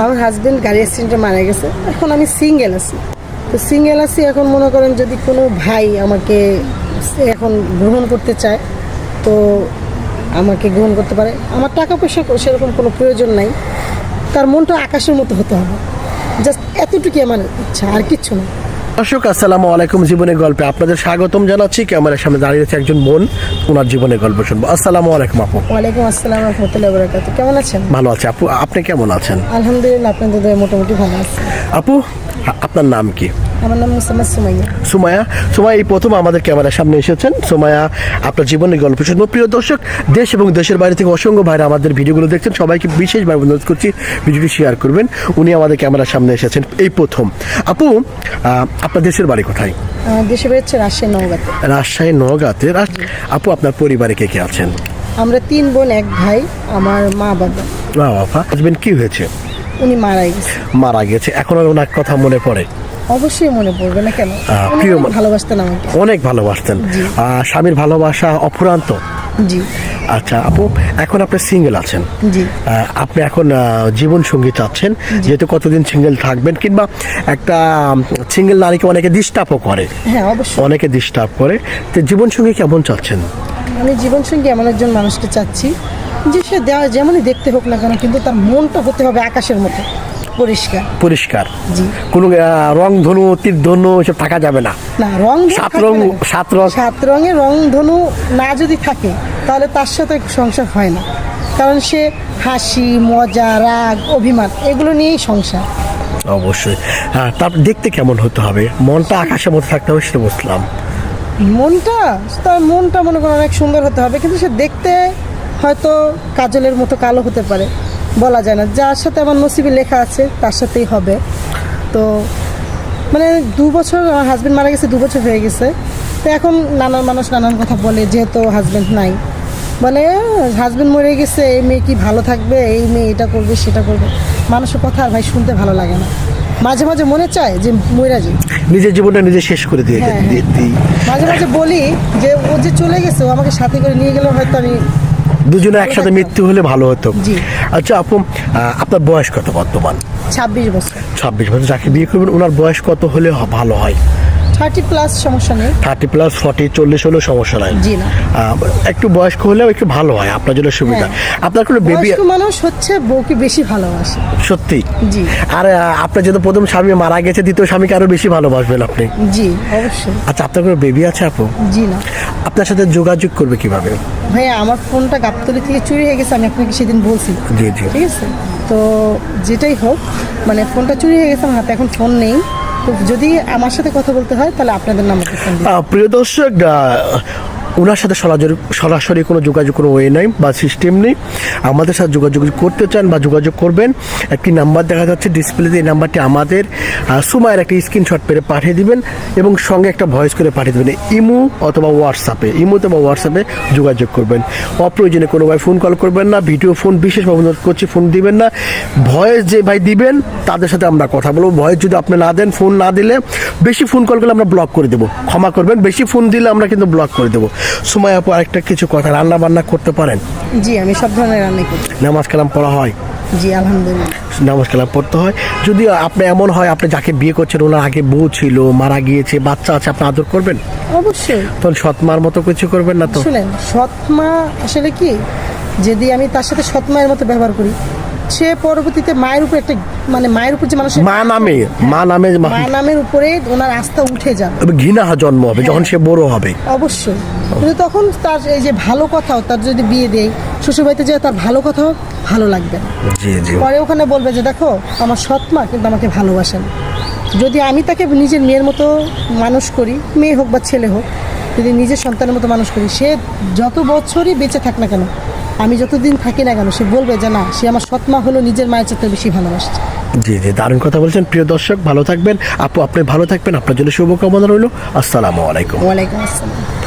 আমার হাজবেন্ড গাড়ি অ্যাক্সিডেন্টে মারা গেছে। এখন আমি সিঙ্গেল আছি। তো সিঙ্গেল আছি, এখন মনে করেন যদি কোনো ভাই আমাকে এখন গ্রহণ করতে চায়, তো আমাকে গ্রহণ করতে পারে। আমার টাকা পয়সা সেরকম কোনো প্রয়োজন নাই। তার মনটা আকাশের মতো হতে হবে। জাস্ট এতটুকুই আমার ইচ্ছা, আর কিচ্ছু না। দর্শক আসসালামু আলাইকুম জীবনের গল্পে আপনাদের স্বাগতম জানাচ্ছি। ক্যামেরার সামনে দাঁড়িয়ে আছে একজন বোন ওনার জীবনের গল্প শুনব। আসসালামু আলাইকুম আপু। ওয়ালাইকুম আসসালাম রহমতুল্লাহ বরাকাত। কেমন আছেন? ভালো আছে আপু। আপনি কেমন আছেন? আলহামদুলিল্লাহ আপনাদের মোটামুটি ভালো আছে। আপু আপনার নাম কি? আমার নাম মুসাম্মদ সুমাইয়া। সুমায়া সুমায়া এই প্রথম আমাদের ক্যামেরার সামনে এসেছেন। সুমায়া আপনার জীবনের গল্প শুনব। প্রিয় দর্শক দেশ এবং দেশের বাইরে থেকে অসংখ্য ভাইরা আমাদের ভিডিওগুলো দেখছেন। সবাইকে বিশেষভাবে অনুরোধ করছি ভিডিওটি শেয়ার করবেন। উনি আমাদের ক্যামেরার সামনে এসেছেন। এই প্রথম। আপু আপনার দেশের বাড়ি কোথায়? আমার দেশে বেরোচ্ছে রাজশাহী নওগাঁতে। রাজশাহী রাজ- আপু আপনার পরিবারে কে কে আছেন? আমরা তিন বোন এক ভাই আমার মা বাবা। না বাবা। হাজবেন্ড কি হয়েছে? উনি মারা গেছে। মারা গেছে। এখন আর ওনার কথা মনে পড়ে? অবশ্যই মনে পড়বে না কেন? প্রিয় ভালোবাসতেন আমাকে। অনেক ভালোবাসতেন। স্বামীর ভালোবাসা অফুরান্ত। জি। আচ্ছা আপু এখন আপনি সিঙ্গেল আছেন। জি। আপনি এখন জীবন সঙ্গী চাচ্ছেন যেহেতু কতদিন সিঙ্গেল থাকবেন কিংবা একটা সিঙ্গেল নারীকে অনেকে ডিস্টার্বও করে। হ্যাঁ অবশ্যই। অনেকে ডিস্টার্ব করে। তো জীবন সঙ্গী কেমন চাচ্ছেন? আমি জীবনসঙ্গী এমন একজন মানুষকে চাচ্ছি যে সে দেওয়া যেমনই দেখতে হোক না কেন কিন্তু তার মনটা হতে হবে আকাশের মতো। পরিষ্কার। পরিষ্কার। কোনো রং ধনু তীর ধনু এসব থাকা যাবে না। না রং সাত রং সাত রং। সাত রঙের রং ধনু না যদি থাকে তাহলে তার সাথে সংসার হয় না। কারণ সে হাসি মজা রাগ অভিমান এগুলো নিয়েই সংসার। অবশ্যই। হ্যাঁ তারপর দেখতে কেমন হতে হবে? মনটা আকাশের মধ্যে থাকতে হবে সেটা বুঝলাম। মনটা তার মনটা মনে করো অনেক সুন্দর হতে হবে কিন্তু সে দেখতে হয়তো কাজলের মতো কালো হতে পারে। বলা যায় না। যার সাথে আমার নসিবে লেখা আছে তার সাথেই হবে। তো মানে দু বছর আমার হাজবেন্ড মারা গেছে দু বছর হয়ে গেছে। তো এখন নানান মানুষ নানান কথা বলে যেহেতু হাজব্যান্ড নাই। বলে হাজব্যান্ড মরে গেছে এই মেয়ে কি ভালো থাকবে? এই মেয়ে এটা করবে সেটা করবে। মানুষের কথা আর ভাই শুনতে ভালো লাগে না। মাঝে মাঝে মনে চায় যে মইরা যাই। নিজের জীবনটা নিজে শেষ করে দিয়ে হ্যাঁ, দিয়ে মাঝে মাঝে বলি যে ও যে চলে গেছে ও আমাকে সাথে করে নিয়ে গেলে হয়তো আমি দুজনে একসাথে মৃত্যু হলে ভালো হতো। আচ্ছা আপু আপনার বয়স কত বর্তমান? ছাব্বিশ বছর। ছাব্বিশ বছর যাকে বিয়ে করবেন ওনার বয়স কত হলে ভালো হয়? থার্টি প্লাস সমস্যা নেই। থার্টি প্লাস ফর্টি চল্লিশ হলেও সমস্যা নাই। জি না। একটু বয়স্ক হলেও একটু ভালো হয় আপনার জন্য সুবিধা। হ্যাঁ। আপনার কোনো বেবি মানুষ হচ্ছে বউকে বেশি ভালোবাসে। সত্যি? জি। আর আপনার যেহেতু প্রথম স্বামী মারা গেছে দ্বিতীয় স্বামীকে আরও বেশি ভালোবাসবেন আপনি? জি অবশ্যই। আচ্ছা আপনার কোনো বেবি আছে আপু? জি না। আপনার সাথে যোগাযোগ করবে কীভাবে? ভাইয়া আমার ফোনটা গাবতলি থেকে চুরি হয়ে গেছে আমি আপনাকে সেদিন বলছি। জি জি। ঠিক আছে? তো যেটাই হোক মানে ফোনটা চুরি হয়ে গেছে আমার হাতে এখন ফোন নেই। যদি আমার সাথে কথা বলতে হয় তাহলে আপনাদের ফোন প্রিয় দর্শক ওনার সাথে সরাসরি সরাসরি কোনো যোগাযোগ কোনো ওয়ে নাই বা সিস্টেম নেই। আমাদের সাথে যোগাযোগ করতে চান বা যোগাযোগ করবেন, একটি নাম্বার দেখা যাচ্ছে ডিসপ্লেতে এই নাম্বারটি আমাদের সুমায়ের একটা স্ক্রিনশট পেরে পাঠিয়ে দিবেন এবং সঙ্গে একটা ভয়েস করে পাঠিয়ে দেবেন, ইমো অথবা হোয়াটসঅ্যাপে ইমোতে বা হোয়াটসঅ্যাপে যোগাযোগ করবেন। অপ্রয়োজনে কোনো ভাই ফোন কল করবেন না ভিডিও ফোন বিশেষভাবে অনুরোধ করছি ফোন দিবেন না। ভয়েস যে ভাই দিবেন, তাদের সাথে আমরা কথা বলব। ভয়েস যদি আপনি না দেন ফোন না দিলে বেশি ফোন কল করলে আমরা ব্লক করে দেবো। ক্ষমা করবেন, বেশি ফোন দিলে আমরা কিন্তু ব্লক করে দেবো। সময় আপু আরেকটা কিছু কথা রান্না বান্না করতে পারেন? জি আমি সব ধরনের রান্না করি। নামাজ কালাম পড়া হয়? জি আলহামদুলিল্লাহ। নামাজ কালাম পড়তে হয়। যদি আপনি এমন হয় আপনি যাকে বিয়ে করছেন ওনার আগে বউ ছিল মারা গিয়েছে বাচ্চা আছে আপনি আদর করবেন? অবশ্যই। তখন সৎমার মতো কিছু করবেন না তো? শুনেন সৎমা আসলে কি? যদি আমি তার সাথে সৎ মায়ের মতো ব্যবহার করি সে পরবর্তীতে মায়ের উপর একটা মানে মায়ের উপর যে মানুষ মা নামে মা নামে মা- নামের উপরে ওনার আস্থা উঠে যাবে। ঘৃণা জন্ম হবে যখন সে বড় হবে। অবশ্যই। কিন্তু তখন তার এই যে ভালো কথাও তার যদি বিয়ে দেয় শ্বশুরবাড়িতে যায় তার ভালো কথাও ভালো লাগবে। জি জি। পরে ওখানে বলবে যে দেখো আমার সৎ মা কিন্তু আমাকে ভালোবাসেন। যদি আমি তাকে নিজের মেয়ের মতো মানুষ করি মেয়ে হোক বা ছেলে হোক যদি নিজের সন্তানের মতো মানুষ করি সে যত বছরই বেঁচে থাক না কেন আমি যতদিন থাকি না কেন সে বলবে যে না সে আমার সৎমা হলো নিজের মায়ের চেয়ে বেশি ভালোবাসছে। জি জি দারুণ কথা বলছেন। প্রিয় দর্শক ভালো থাকবেন। আপু আপনি ভালো থাকবেন। আপনার জন্য শুভকামনা রইল। আসসালামু আলাইকুম। ওয়ালাইকুম আসসালাম।